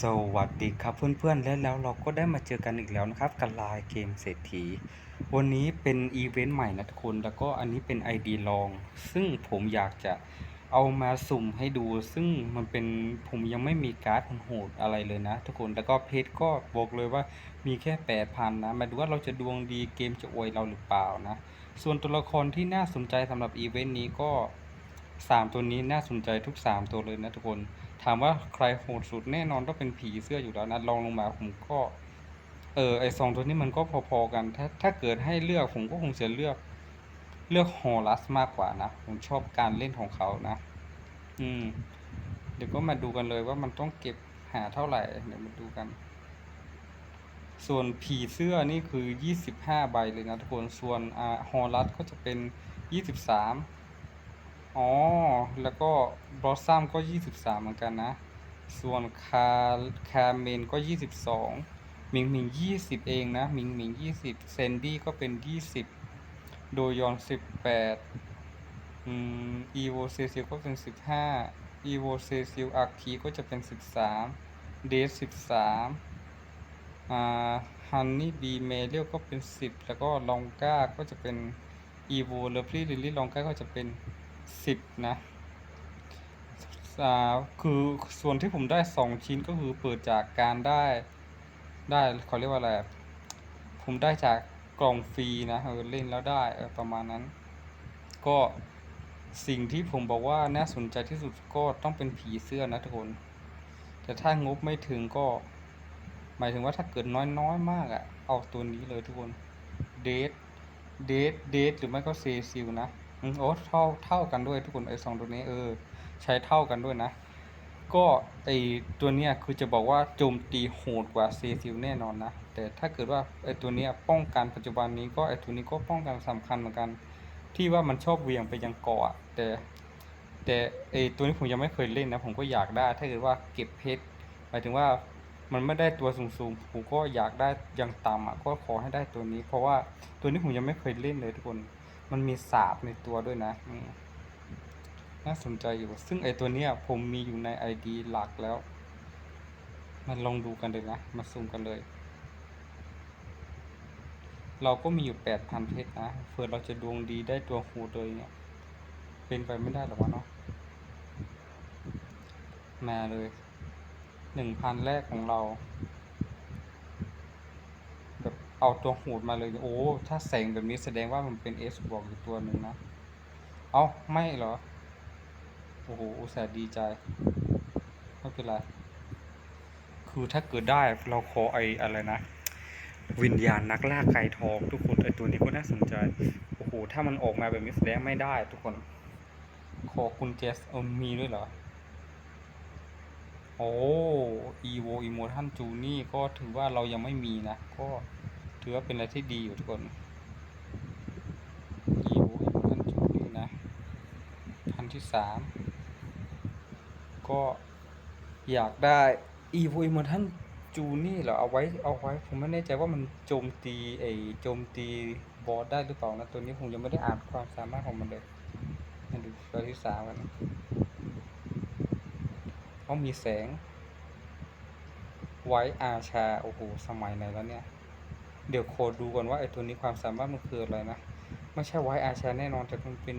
สวัสดีครับเพื่อนๆและแล้วเราก็ได้มาเจอกันอีกแล้วนะครับกับลน์เกมเศรษฐี วันนี้เป็นอีเวนต์ใหม่นะทุกคนแล้วก็อันนี้เป็น ID ลอง ซึ่งผมอยากจะเอามาสุ่มให้ดู ซึ่งมันเป็นผมยังไม่มีการ์ดโหดอะไรเลยนะ ทุกคนแล้วก็เพจก็บอกเลยว่ามีแค่แปดพันนะ มาดูว่าเราจะดวงดีเกมจะอวยเราหรือเปล่านะ ส่วนตัวละครที่น่าสนใจสำหรับอีเวนต์นี้ก็สามตัวนี้น่าสนใจทุกสามตัวเลยนะทุกคน ถามว่าใครโหดสุดแน่นอนต้องเป็นผีเสื้ออยู่แล้วนะลองลงมาผมก็ เออไอสองตัวนี้มันก็พอๆกัน ถ้าถ้าเกิดให้เลือกผมก็คงจะเลือกเลือกฮอลัสมากกว่านะ ผมชอบการเล่นของเขานะ อืม เดี๋ยวก็มาดูกันเลยว่ามันต้องเก็บหาเท่าไหร่ เดี๋ยวมาดูกัน ส่วนผีเสื้อนี่คือ 25 ใบเลยนะทุกคน ส่วนอ่าฮอลัสก็จะเป็น 23 อ๋อ แล้วก็บลอสซัมก็ 23 เหมือนกันนะ ส่วนคาคาเมนก็ 22 มิงมิง 20 เองนะ มิงมิง 20 เซนดี้ก็เป็น 20 โดยอน 18 อืม อีโวเซซิลก็เป็น 15 อีโวเซซิลอาร์คีก็จะเป็น 13 เดส13 อ่า ฮันนี่บีเมเลียก็เป็น 10 แล้วก็ลองก้าก็จะเป็นอีโวเลฟลี่ลิลลี่ลองก้าก็จะเป็น 10นะอ่าคือส่วนที่ผมได้2ชิ้นก็คือเปิดจากการได้ได้เขาเรียกว่าอะไร ผมได้จากกล่องฟรีนะเออเล่นแล้วได้เออประมาณนั้น ก็สิ่งที่ผมบอกว่าน่าสนใจที่สุดก็ต้องเป็นผีเสื้อนะทุกคน แต่ถ้างบไม่ถึงก็ หมายถึงว่าถ้าเกิดน้อยน้อยมากอะ่ะ เอาตัวนี้เลยทุกคน เดท เดท เดท หรือไม่ก็เซซิลนะ โอ้เท่าเท่ากันด้วยทุกคนไอ้สองตัวนี้เออ ใช้เท่ากันด้วยนะ ก็ไอตัวเนี้ยคือจะบอกว่าโจมตีโหดกว่าเซซิลแน่นอนนะ แต่ถ้าเกิดว่าไอตัวเนี้ยป้องกันปัจจุบันนี้ก็ไอตัวนี้ก็ป้องกันสำคัญเหมือนกัน ที่ว่ามันชอบเวียงไปยังเกาะแต่แต่ไอตัวนี้ผมยังไม่เคยเล่นนะผมก็อยากได้ ถ้าเกิดว่าเก็บเพชรหมายถึงว่ามันไม่ได้ตัวสูงๆ ผมก็อยากได้ยังต่ำอะก็ขอให้ได้ตัวนี้ เพราะว่าตัวนี้ผมยังไม่เคยเล่นเลยทุกคน มันมีสาบในตัวด้วยนะน่าสนใจอยู่ ซึ่งไอตัวเนี้ย ผมมีอยู่ใน ID หลักแล้วมาลองดูกันเลยนะ มาซูมกันเลย เราก็มีอยู่แปดพันเพชรนะเผื่อเราจะดวงดีได้ตัวฮูเลยเนี่ยเป็นไปไม่ได้หรอวะเนาะมาเลยหนึ่งพันแรกของเรา เอาตัวหูดมาเลย โอ้ ถ้าแสงแบบนี้แสดงว่ามันเป็น S บวกอยู่ตัวหนึ่งนะ เอาไม่เหรอ โอ้โหอุตส่าห์ดีใจ ไม่เป็นไร คือถ้าเกิดได้เราขอไออะไรนะ วิญญาณนักล่าไก่ทองทุกคนไอตัวนี้ก็น่าสนใจ โอ้โห ถ้ามันออกมาแบบนี้แสดงไม่ได้ ทุกคน ขอคุณเจสเออมีด้วยเหรอโอ้อีโวอีโมทันจูนี่ก็ถือว่าเรายังไม่มีนะ ก็ ถือว่าเป็นอะไรที่ดีอยู่ทุกคนอีโวอีโมทันจูนี่นะพันที่สามก็อยากได้อีโวอีโมทันจูนี่เหรอเอาไว้เอาไว้ผมไม่แน่ใจว่ามันโจมตีไอโจมตีบอสได้หรือเปล่านะตัวนี้ผมยังไม่ได้อ่านความสามารถของมันเลยมาดูตัวที่สามกันนะเขามีแสง ไว้อาชา โอ้โห สมัยไหนแล้วเนี่ย เดี๋ยวโคดดูก่อนว่าไอ้ตัวนี้ความสามารถมันคืออะไรนะ ไม่ใช่ไว้อาชาแน่นอนแต่มันเป็น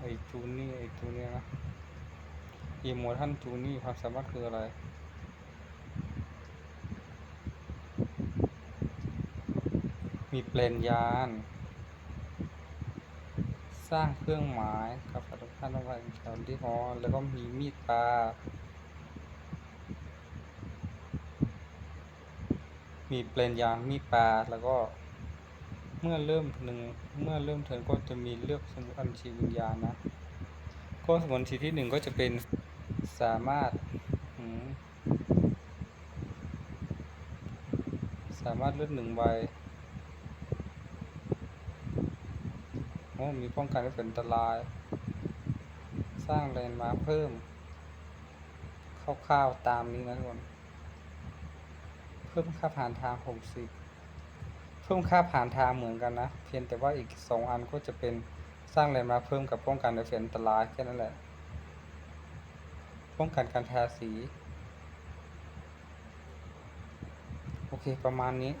ไอ้จูนี่ไอ้ตัวเนี้ยนะอีโมทันจูนี่ความสามารถคืออะไรมีเปลนยาน สร้างเครื่องหมายกับอัตภาพอะไรแถวที่ฮอแล้วก็มีมีดปลา มีเปลนยางมีปลาแล้วก็ เมื่อเริ่มหนึ่งเมื่อเริ่มเทิร์นก็จะมีเลือกสมุดอัญชีวิญญาณนะก็สมุดบัญชีที่หนึ่งก็จะเป็นสามารถสามารถเลือกหนึ่งใบโอ้มีป้องกันและเป็นอันตราย สร้างแลนด์มาร์คเพิ่มคร่าวๆตามนี้นะทุกคน พิ่มค่าผ่านทางหกสิบเพิ่มค่าผ่านทางเหมือนกันนะ เพียงแต่ว่าอีกสองอันก็จะเป็นสร้างแลนด์มาเพิ่มกับป้องกันในเฟนอันตรายแค่นั้นแหละ ป้องกันการทาสี โอเคประมาณนี้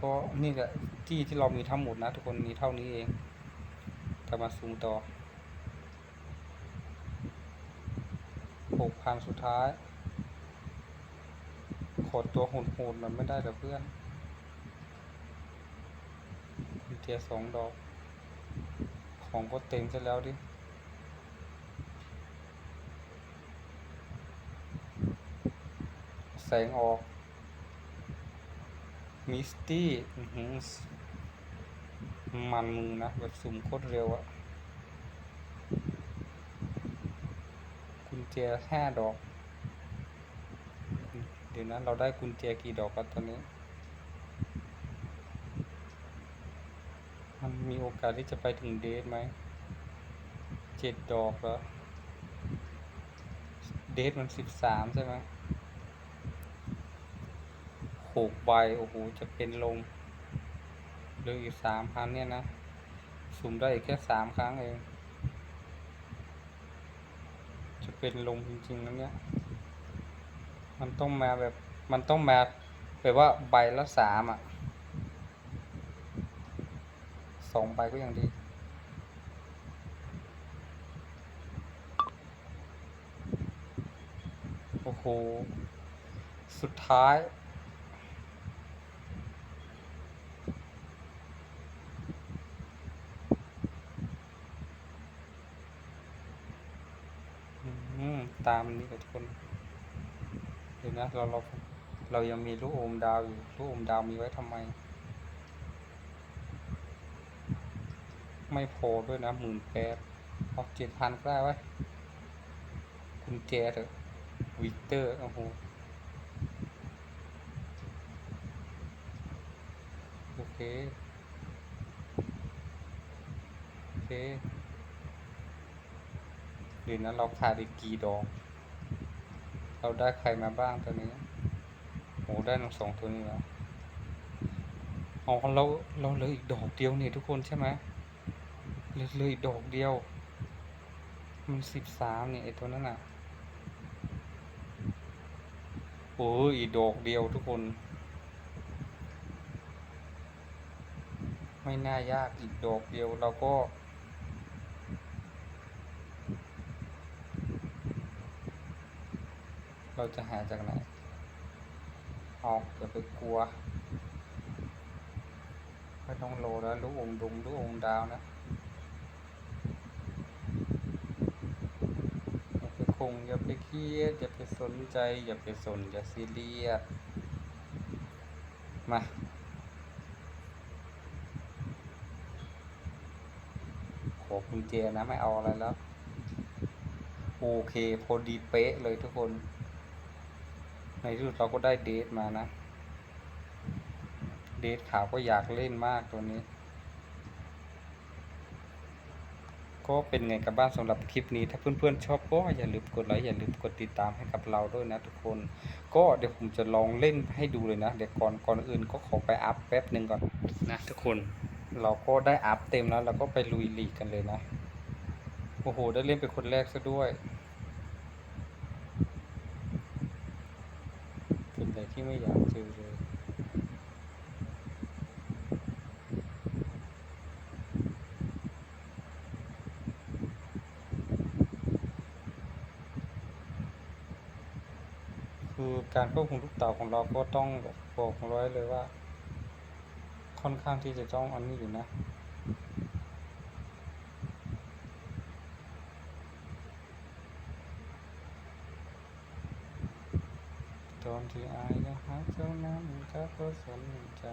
ก็นี่แหละที่ที่เรามีทั้งหมดนะทุกคนมีเท่านี้เองกลับมาซูมต่อหกพันสุดท้าย ขอตัวโหดๆหน่อยไม่ได้เหรอเพื่อนกุญแจสองดอก ของก็เต็มซะแล้วดิแสงออก มิสตี้มันมึงนะ แบบสุ่มโคตรเร็วอะกุญแจห้าดอก ดี๋ยวนะเราได้กุญแจกี่ดอกกันตอนนี้ มันมีโอกาสที่จะไปถึงเดทไหม เจ็ดดอกแล้ว เดทมันสิบสามใช่ไหมหกใบ โอ้โห จะเป็นลมเหลืออีกสามพันเนี่ยนะ สุ่มได้อีกแค่สามครั้งเอง จะเป็นลมจริงๆนะเนี่ย มันต้องมาแบบ มันต้องมาแบบว่าใบละสามอะสองใบก็ยังดี โอ้โห สุดท้ายอืมตามนี้กับทุกคน ดี๋ยวนะเราเราเรายังมีลูกอมดาวอยู่ลูกอมดาวมีไว้ทำไม ไม่พอด้วยนะหมื่นแปดเอาเจ็ดพันก็ได้ไว้ยกุญแจเถอะวิกเตอร์โอ้โหโอเค โอเคเดี๋ยวนะเราขาดอีกกี่ดอก เราได้ใครมาบ้างตอนนี้โอ้ได้ทั้งสองตัวนี้แล้วอ๋อเราเราเหลืออีกดอกเดียวเนี่ยทุกคนใช่ไหมเหลือเหลืออีกดอกเดียว มันสิบสามเนี่ยไอตัวนั้นอะโอ้ยอีกดอกเดียวทุกคน ไม่น่ายากอีกดอกเดียวเราก็ เราจะหาจากไหน ออกอย่าไปกลัวไม่ต้องโลแล้วลูกอมดุงลูกอมดาวนะอย่าไปคงอย่าไปเครียดอย่าไปสนใจอย่าไปสนอย่าซีเรียสมาขอกุญแจนะไม่เอาอะไรแล้ว โอเค พอดีเป๊ะเลยทุกคน ในที่สุดเราก็ได้เดทมานะ เดทขาวก็อยากเล่นมากตัวนี้ ก็เป็นไงกับบ้านสำหรับคลิปนี้ ถ้าเพื่อนๆชอบก็อย่าลืมกดไลค์อย่าลืมกดติดตามให้กับเราด้วยนะทุกคน ก็เดี๋ยวผมจะลองเล่นให้ดูเลยนะ เดี๋ยวก่อนก่อนอื่นก็ขอไปอัพแป๊บหนึ่งก่อนนะทุกคน เราก็ได้อัพเต็มแล้วเราก็ไปลุยลีกกันเลยนะ โอ้โห ได้เล่นเป็นคนแรกซะด้วย เป็นอะ ไรที่ไม่อยากเจอเลยคือการควบคุมลูกเต่าของเราก็ต้องแบบบอกไว้เลยว่า ค่อนข้างที่จะต้องอันนี้อยู่นะ ต อนที่อายจะหาเจ้านั้นก็ก็สนใจ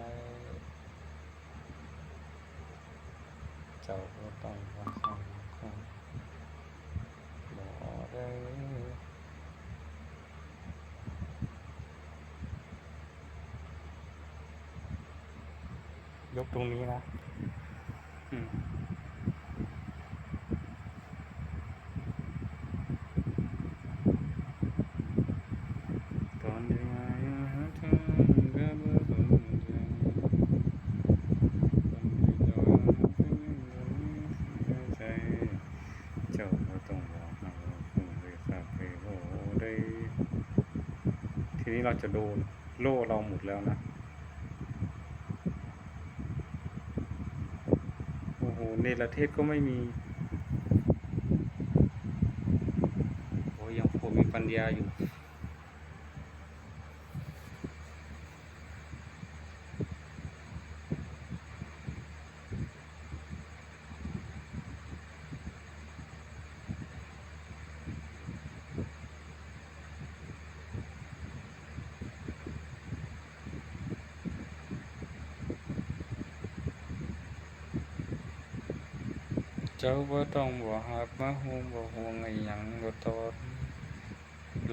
เจ้าก็ต้องรักเขาคงบอกได้ยกตรงนี้นะอืมตอนที่มาหาเธอก็บ่สนใจตอนที่เจ้าหาเธอก็บ่สนใจ เจ้าก็ต้องบอกเราคงได้ทราบไปโอ้ได้ ทีนี้ เราจะโดนโล่เราหมดแล้วนะโอ้โหเนรเทศก็ไม่มีโอ้ยังพอมีปัญญาอยู่ เจ้าบ่ต้องบ่ฮักมาฮู้บ่ห่วงไอ้หยังบ่ตอด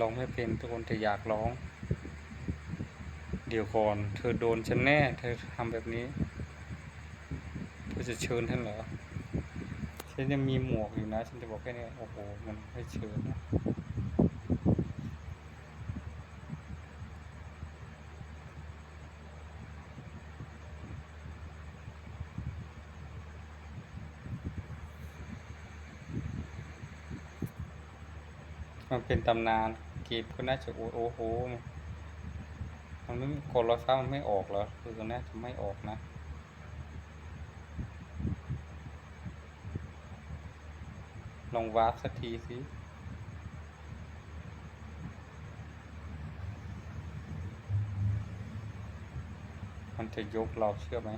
ร้องไม่เป็นทุกคนแต่อยากร้อง เดี๋ยวก่อน เธอโดนฉันแน่ เธอทำแบบนี้เธอจะเชิญท่านเหรอฉันยังมีหมวกอยู่นะ ฉันจะบอกแค่นี้โอ้โห มันไม่เชิญนะ มันเป็นตำนานเกตก็น่าจะโอ้โหมันไม่กดรอยฟ้ามันไม่ออกเหรอคือก็น่าจะไม่ออกนะลองวาร์ปสักทีสิมันจะยกเราเชื่อไหม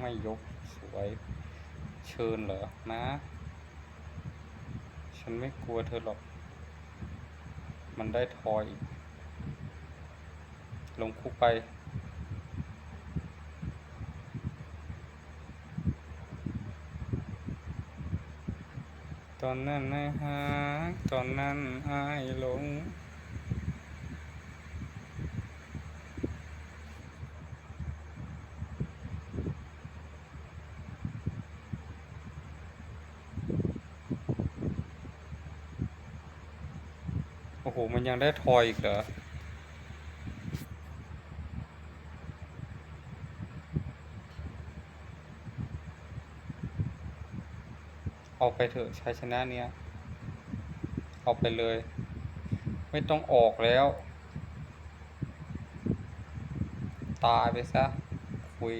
ไม่ยกสวย เชิญเหรอนะ ฉันไม่กลัวเธอหรอก มันได้ทอยอีก ลงคุกไป ตอนนั้นนายฮักตอนนั้นอายหลง โอ้โห มันยังได้ทอยอีกเหรอ เอาไปเถอะชัยชนะเนี้ย เอาไปเลย ไม่ต้องออกแล้ว ตายไปซะ คุย